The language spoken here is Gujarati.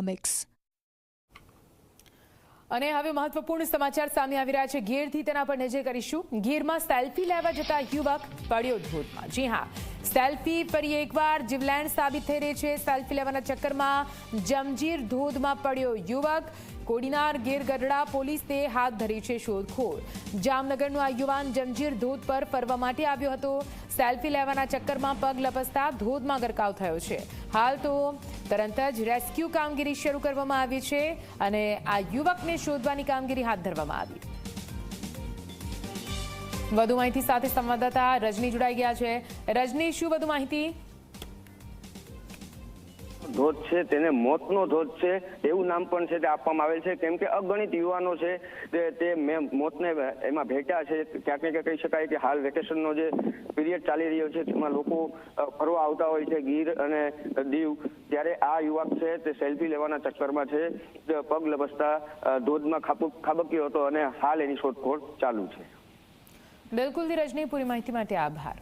મિક્સ અને હવે મહત્વપૂર્ણ સમાચાર સામે આવી રહ્યા છે. ગીરથી તેના પર નજર કરીશું. ગીરમાં સેલ્ફી લેવા જતા યુવક પડ્યો ધોધમાં. જી હા. સેલ્ફી ફરી એકવાર. જીવલેણ સાબિત થઈ રહી છે. સેલ્ફી લેવાના ચક્કરમાં જમજીર ધોધમાં પડ્યો યુવક. કોડીનાર ગીર ગઢડા પોલીસે હાથ ધરી છે શોધખોળ. જામનગરનો આ યુવાન જમજીર ધોધ પર ફરવા માટે આવ્યો હતો. સેલ્ફી લેવાના ચક્કરમાં પગ લપસતા ધોધમાં ગરકાવ થયો છે. હાલ તો તરત જ રેસ્ક્યુ કામગીરી શરૂ કરવામાં આવી છે અને આ યુવકને શોધવાની કામગીરી હાથ ધરવામાં આવી. વધુ માહિતી સાથે સંવાદદાતા રજની જોડાઈ ગયા છે. રજની, શું વધુ માહિતી? ધોધ છે, તેને મોતનો ધોધ છે, એવું નામ પણ છે તે આપવામાં આવેલ છે. કેમ કે અગણિત યુવાનો છે તે તે મોતને એમાં ભેટ્યા છે. ક્યાંક ને કહી શકાય કે હાલ વેકેશનનો જે પીરિયડ ચાલી રહ્યો છે, તેમાં લોકો ફરવા આવતા હોય છે, ગીર અને દીવ. ત્યારે આ યુવક છે તે સેલ્ફી લેવાના ચક્કરમાં છે. પગ લપસતા ધોધમાં ખાબક ખાબક્યો હતો અને હાલ એની શોધખોળ ચાલુ છે. બિલકુલ ધીરજની પૂરી માહિતી માટે આભાર.